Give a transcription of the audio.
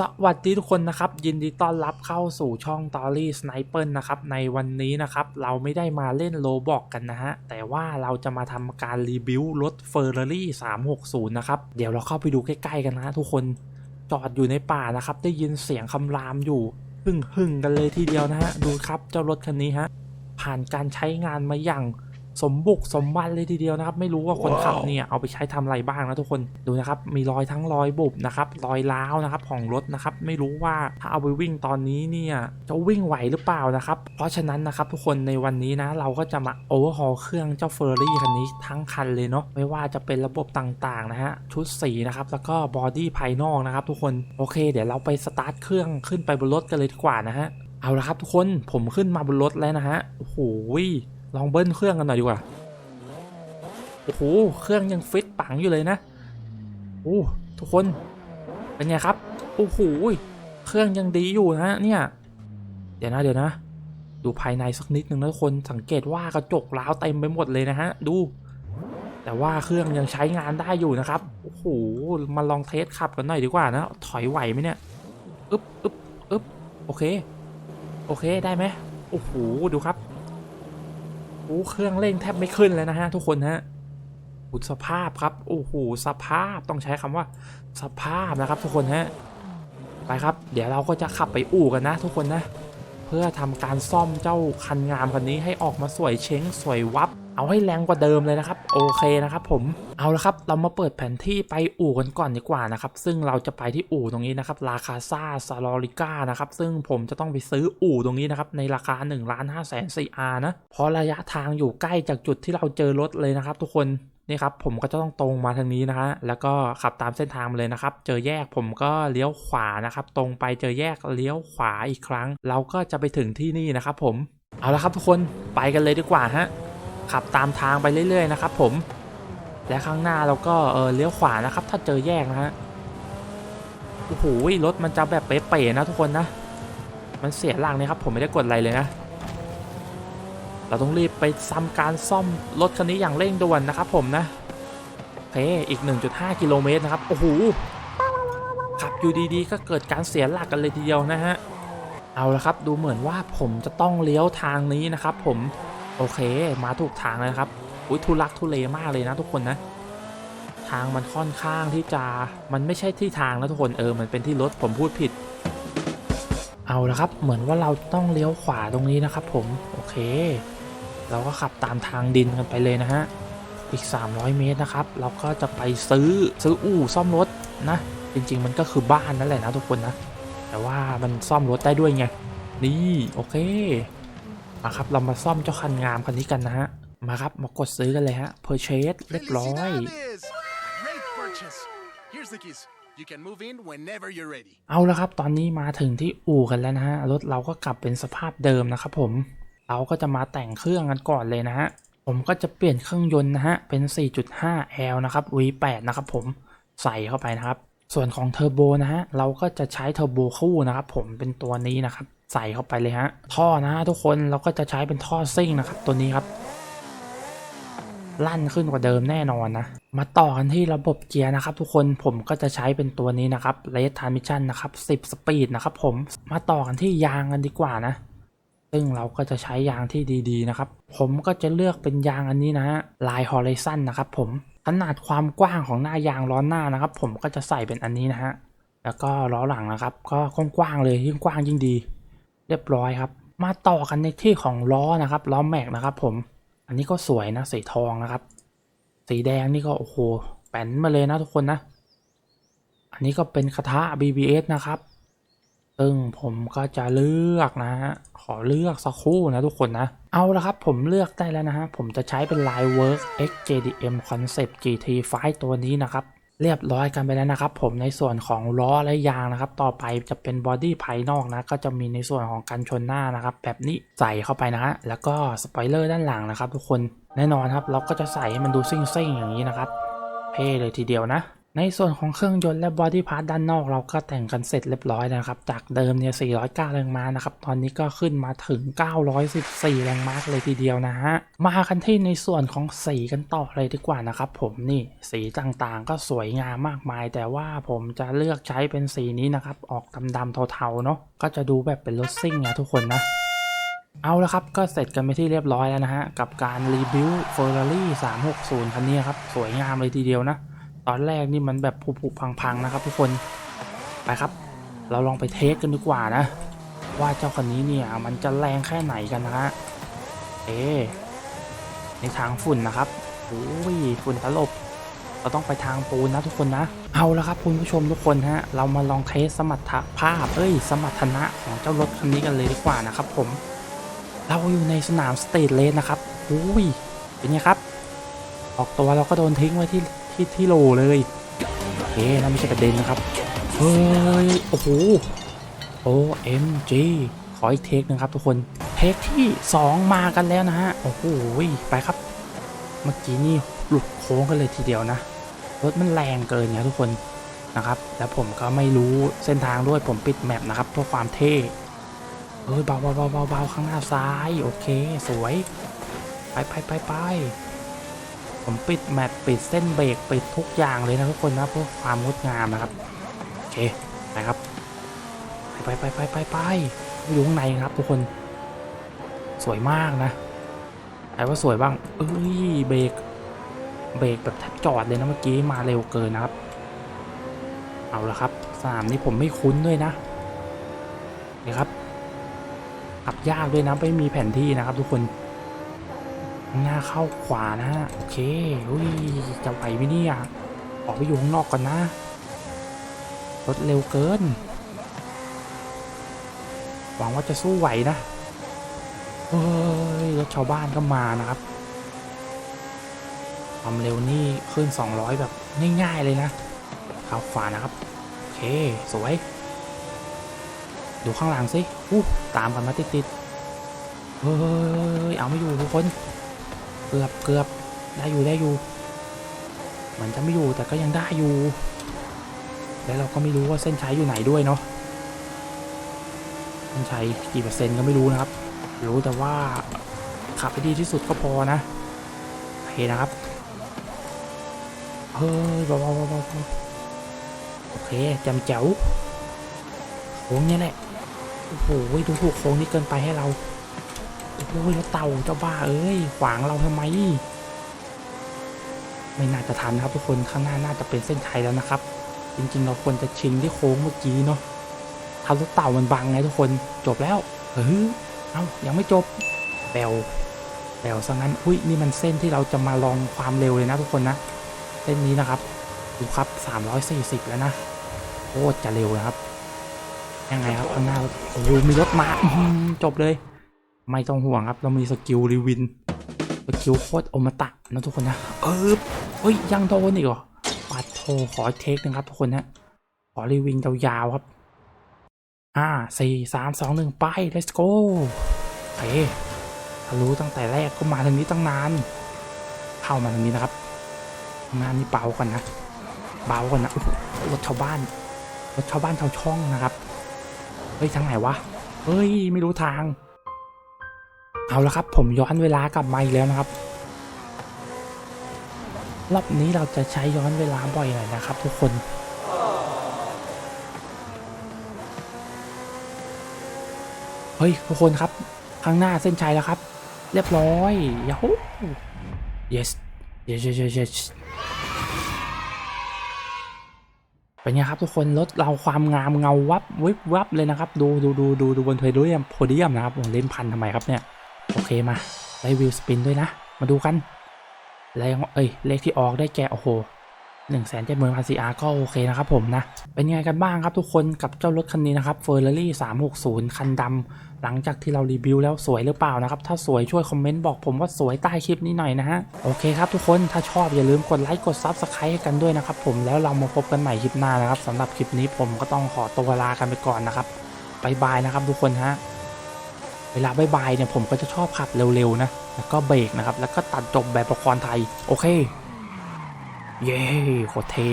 สวัสดีทุกคนนะครับ ยินดีต้อนรับเข้าสู่ช่องตอรี่สไนเปอร์นะครับ ในวันนี้นะครับ เราไม่ได้มาเล่นโลบอกกันนะฮะ แต่ว่าเราจะมาทำการรีวิวรถ Ferrari 360 นะครับ เดี๋ยวเราเข้าไปดูใกล้ ๆ กันนะทุกคนจอดอยู่ในป่านะครับ ได้ยินเสียงคำรามอยู่หึ่งหึ่งๆกันเลยทีเดียวนะฮะ ดูครับเจ้ารถคันนี้ฮะ ผ่านการใช้งานมาอย่าง สมบุกสมบันเลยทีเดียวนะครับ ไม่รู้ว่าคนขับเนี่ยเอาไปใช้ทำอะไรบ้างนะทุกคนดูนะครับมีรอยทั้งรอยบุบนะครับรอยร้าวนะครับของรถนะครับไม่รู้ว่าถ้าเอาไปวิ่งตอนนี้เนี่ยจะวิ่งไหวหรือเปล่านะครับเพราะฉะนั้นนะครับทุกคนในวันนี้นะเราก็จะมาโอเวอร์ฮอลเครื่องเจ้าเฟอร์รี่คันนี้ทั้งคันเลยเนาะไม่ว่าจะเป็นระบบต่างๆนะฮะชุดสีนะครับแล้วก็บอดี้ภายนอกนะครับทุกคนโอเค เดี๋ยวเราไปสตาร์ทเครื่องขึ้นไปบนรถกันเลยดีกว่านะฮะเอาละครับทุกคนผมขึ้นมาบนรถแล้วนะฮะโอ้โห ลองเบิ้ลเครื่องกันหน่อยดีกว่า โอ้โห เครื่องยังฟิตปังอยู่เลยนะ โอ้ ทุกคน เป็นไงครับ โอ้โห เครื่องยังดีอยู่นะเนี่ย เดี๋ยวนะเดี๋ยวนะ ดูภายในสักนิดหนึ่งนะทุกคน สังเกตว่ากระจกร้าวเต็มไปหมดเลยนะฮะ ดู แต่ว่าเครื่องยังใช้งานได้อยู่นะครับ โอ้โห มาลองเทสขับกันหน่อยดีกว่านะ ถอยไหวไหมเนี่ยอึ๊บอึ๊บอึ๊บโอเค โอเค ได้ไหมโอ้โห ดูครับ โอ้เครื่องเร่งแทบไม่ขึ้นเลยนะฮะทุกคนฮะอุสภาพครับโอ้โหสภาพต้องใช้คำว่าสภาพนะครับ ทุกคนฮะไปครับ เดี๋ยวเราก็จะขับไปอู่กันนะ ทุกคนนะ เพื่อทำการซ่อมเจ้าคันงามคันนี้ให้ออกมาสวยเช้งสวยวับ เอาให้แรงกว่าเดิมเลยนะครับ โอเคนะครับผมเอาละครับ เรามาเปิดแผนที่ไปอู่กันก่อนดีกว่านะครับ ซึ่งเราจะไปที่อู่ตรงนี้นะครับราคาซาซาลอริก้านะครับ ซึ่งผมจะต้องไปซื้ออู่ตรงนี้นะครับ ในราคา1นึ่งล้านห้าแสนซีอาร์นะเพราะระยะทางอยู่ใกล้จากจุดที่เราเจอรถเลยนะครับ ทุกคนนี่ครับผมก็จะต้องตรงมาทางนี้นะฮะแล้วก็ขับตามเส้นทางเลยนะครับ เจอแยกผมก็เลี้ยวขวานะครับ ตรงไปเจอแยกเลี้ยวขวาอีกครั้ง เราก็จะไปถึงที่นี่นะครับผมเอาละครับทุกคนไปกันเลยดีกว่าฮะ ขับตามทางไปเรื่อยๆนะครับผมและข้างหน้าเราก็เออเลี้ยวขวานะครับ ถ้าเจอแยกนะฮะโอ้โหรถมันจะแบบเป๊ะๆนะทุกคนนะ มันเสียหลังเนี่ยครับ ผมไม่ได้กดอะไรเลยนะ เราต้องรีบไปทำการซ่อมรถคันนี้อย่างเร่งด่วนนะครับผมนะโอเคอีก 1.5 กิโลเมตรนะครับโอ้โหขับอยู่ดีๆ ก็เกิดการเสียหลักกันเลยทีเดียวนะฮะเอาละครับ ดูเหมือนว่าผมจะต้องเลี้ยวทางนี้นะครับ ผม โอเค มาถูกทางเลยนะครับ อุ้ยทุลักทุเลมากเลยนะทุกคนนะ ทางมันค่อนข้างที่จะมันไม่ใช่ที่ทางนะทุกคนเออ มันเป็นที่รถผมพูดผิด เอาละครับ เหมือนว่าเราต้องเลี้ยวขวาตรงนี้นะครับ ผม โอเค เราก็ขับตามทางดินกันไปเลยนะฮะ อีก 300 เมตรนะครับ เราก็จะไปซื้อซื้ออู่ซ่อมรถนะ จริง ๆ มันก็คือบ้านนั่นแหละนะทุกคนนะ แต่ว่ามันซ่อมรถได้ด้วยไง นี่ โอเค มาครับ เรามาซ่อมเจ้าคันงามคันนี้กันนะฮะ มาครับ มากดซื้อกันเลยฮะ purchase เรียบร้อย Great purchase. Here's the keys. You can move in whenever you're ready. เอาละครับ ตอนนี้มาถึงที่อู่กันแล้วนะฮะ รถเราก็กลับเป็นสภาพเดิมนะครับผม เราก็จะมาแต่งเครื่องกันก่อนเลยนะฮะ ผมก็จะเปลี่ยนเครื่องยนต์นะฮะ เป็น 4.5L นะครับ V8 นะครับผม ใส่เข้าไปนะครับ ส่วนของเทอร์โบนะฮะ เราก็จะใช้เทอร์โบคู่นะครับผม เป็นตัวนี้นะครับ ใส่เข้าไปเลยฮะ ท่อนะทุกคนเราก็จะใช้เป็นท่อซิ่งนะครับตัวนี้ครับ ลั่นขึ้นกว่าเดิมแน่นอนนะ มาต่อกันที่ระบบเกียร์นะครับ ทุกคนผมก็จะใช้เป็นตัวนี้นะครับ r e d Transmission นะครับ10 Speed นะครับผมมาต่อกันที่ยางกันดีกว่านะซึ่งเราก็จะใช้ยางที่ดีๆนะครับ ผมก็จะเลือกเป็นยางอันนี้นะฮะลาย Horizon นะครับผมขนาดความกว้างของหน้ายางล้อหน้านะครับ ผมก็จะใส่เป็นอันนี้นะฮะแล้วก็ล้อหลังนะครับ ก็กว้างๆเลยยิ่งกว้างยิ่งดี เรียบร้อยครับ มาต่อกันในที่ของล้อนะครับล้อแม็กนะครับ ผมอันนี้ก็สวยนะสีทองนะครับ สีแดงนี่ก็โอ้โหแป้นมาเลยนะทุกคนนะ อันนี้ก็เป็นกระทะ BBS นะครับซึ่งผมก็จะเลือกนะฮะขอเลือกสักคู่นะทุกคนนะ เอาละครับผมเลือกได้แล้วนะฮะผมจะใช้เป็น Line Work XJDM Concept GT5 ตัวนี้นะครับ เรียบร้อยกันไปแล้วนะครับ ผมในส่วนของล้อและยางนะครับ ต่อไปจะเป็นบอดี้ภายนอกนะก็จะมีในส่วนของกันชนหน้านะครับ แบบนี้ใส่เข้าไปนะฮะแล้วก็สปอยเลอร์ด้านหลังนะครับ ทุกคนแน่นอนครับ เราก็จะใส่ให้มันดูซิ่งๆอย่างนี้นะครับเท่เลยทีเดียวนะ ในส่วนของเครื่องยนต์และบอดี้พาร์ทด้านนอกเราก็แต่งกันเสร็จเรียบร้อยนะครับ จากเดิมเนี่ย 409 แรงม้านะครับ ตอนนี้ก็ขึ้นมาถึง 914 แรงม้าเลยทีเดียวนะฮะ มากันที่ในส่วนของสีกันต่อเลยดีกว่านะครับผมนี่สีต่างๆก็สวยงามมากมาย แต่ว่าผมจะเลือกใช้เป็นสีนี้นะครับ ออกดำๆเทาๆเนาะ ก็จะดูแบบเป็นรถซิ่งนะทุกคนนะเอาละครับ ก็เสร็จกันไปที่เรียบร้อยแล้วนะฮะ กับการรีบิว Ferrari 360 คันนี้ครับ สวยงามเลยทีเดียวนะ ตอนแรกนี่มันแบบผุๆพังๆนะครับ ทุกคนไปครับ เราลองไปเทสกันดีกว่านะ ว่าเจ้าคันนี้เนี่ยมันจะแรงแค่ไหนกันนะฮะเอในทางฝุ่นนะครับโอ้ยฝุ่นตลบเราต้องไปทางปูนนะทุกคนนะ เอาละครับคุณผู้ชมทุกคนฮะ เรามาลองเทสสมรรถภาพ เอ้ย สมรรถนะของเจ้ารถคันนี้กันเลยดีกว่านะครับผม เราอยู่ในสนามสเตทเลสนะครับโอ้ย เป็นไงครับ ออกตัวเราก็โดนทิ้งไว้ที่ ที่ที่โลเลยโอเคนั่นไม่ใช่ประเด็นนะครับ เฮ้ย โอ้โห OMG ขออีกเทคหนึงครับทุกคน เทคที่ 2 มากันแล้วนะฮะ โอ้โห ไปครับ เมื่อกี้นี่หลุดโค้งกันเลยทีเดียวนะ รถมันแรงเกินเนี่ยทุกคนนะครับ แล้วผมก็ไม่รู้เส้นทางด้วยผมปิดแมปนะครับเพื่อความเท่ เฮ้ยเบาเบาเบาเบาเบาข้างหน้าซ้าย โอเค สวย ไปไปไปไป ผมปิดแมปปิดเส้นเบรกปิดทุกอย่างเลยนะทุกคนนะเพื่อความงดงามนะครับโอเคไปครับไปไปไปไปไปไปอยู่ข้างในครับทุกคนสวยมากนะไอ้ว่าสวยบ้าง เอ้ยเบรกเบรกแบบแทบจอดเลยนะเมื่อกี้มาเร็วเกินนะครับ เอาละครับสนามนี้ผมไม่คุ้นด้วยนะนี่ครับขับยากด้วยนะไม่มีแผนที่นะครับทุกคน หน้าเข้าขวานะ โอเคอุ้ยจะไหวไหมเนี่ย ออกไปอยู่ข้างนอกก่อนนะ รถเร็วเกิน หวังว่าจะสู้ไหวนะ เฮ้ย รถชาวบ้านก็มานะครับ ความเร็วนี่ขึ้น 200 แบบง่ายๆเลยนะเข้าขวานะครับ โอเค สวย ดูข้างหลังสิอู้ตามกันมาติดๆเฮ้ย เอาไม่อยู่ทุกคน เกือบเกือบได้อยู่ได้อยู่เหมือนจะไม่อยู่แต่ก็ยังได้อยู่ แล้วเราก็ไม่รู้ว่าเส้นชัยอยู่ไหนด้วยเนาะเส้นชัยกี่เปอร์เซ็นต์ก็ไม่รู้นะครับ รู้แต่ว่าขับไปดีที่สุดก็พอนะโอเคนะครับเฮ้ยเบาๆเบโอเคจำแจ๋วโค้งเนี่ยแหละโอ้โหดูถูกโค้งนี่เกินไปให้เรา โอ้โหแล้วเต่าเจ้าบ้าเอ้ยขวางเราทำไม ไม่น่าจะทันครับทุกคนข้างหน้าน่าจะเป็นเส้นชัยแล้วนะครับ จริงๆ เราควรจะชิงที่โค้งเมื่อกี้เนาะทำรถเต่ามันบังไงทุกคนจบแล้วเออเอ้ายังไม่จบแบวแบวซะงั้นอุ้ยนี่มันเส้นที่เราจะมาลองความเร็วเลยนะทุกคนนะเส้นนี้นะครับดูครับ 340 แล้วนะโคตรจะเร็วนะครับยังไงครับข้างหน้าโอ้โหมีรถมาจบเลย ไม่ต้องห่วงครับ เรามีสกิลรีวิน สกิลโคตรอมตะนะทุกคนนะ เออเฮ้ย ยังโดนอีกเหรอปัดโทขอเทคนึงครับทุกคนนะ ขอรีวินยาวๆครับห้าสี่สามสองหนึ่งไป let's go เคถ้ารู้ตั้งแต่แรกก็มาทางนี้ตั้งนาน เข้ามาทางนี้นะครับทานี่เบาก่อนนะ เบาก่อนนะรถชาวบ้านรถชาวบ้านชาวช่องนะครับ เฮ้ยทางไหนวะ เฮ้ย ไม่รู้ทาง เอาละครับผมย้อนเวลากลับมาอีกแล้วนะครับ รอบนี้เราจะใช้ย้อนเวลาบ่อยหน่อยนะครับ ทุกคนเฮ้ยทุกคนครับข้างหน้าเส้นชัยแล้วครับ เรียบร้อยยาฮู yes yes yes yes yes เป็นไงครับทุกคนรถเราความงามเงาวับวิบวับเลยนะครับ ดูดูดูดูดูบนโพเดียมโพเดียมนะครับผมเล่นพันทำไมครับเนี่ย โอเคมาได้วิวสปินด้วยนะ มาดูกันแล้วเอ้ยเลขที่ออกได้แก่โอ้โหหนึ่งแสนเจ็ดหมื่นพันซีอาร์ก็โอเคนะครับผมนะ เป็นยังไงกันบ้างครับทุกคนกับเจ้ารถคันนี้นะครับเฟอร์รารี่สามหกศูนย์คันดำหลังจากที่เรารีวิวแล้วสวยหรือเปล่านะครับ ถ้าสวยช่วยคอมเมนต์บอกผมว่าสวยใต้คลิปนี้หน่อยนะฮะ โอเคครับทุกคนถ้าชอบอย่าลืมกดไลค์กดซับสไครต์ให้กันด้วยนะครับผมแล้วเรามาพบกันใหม่คลิปหน้านะครับสำหรับคลิปนี้ผมก็ต้องขอตัวลากันไปก่อนนะครับบายบายนะครับทุกคนฮะ เวลาบายๆเนี่ยผมก็จะชอบขับเร็วๆนะแล้วก็เบรกนะครับแล้วก็ตัดจบแบบละครไทย โอเค เย้โคตรเท่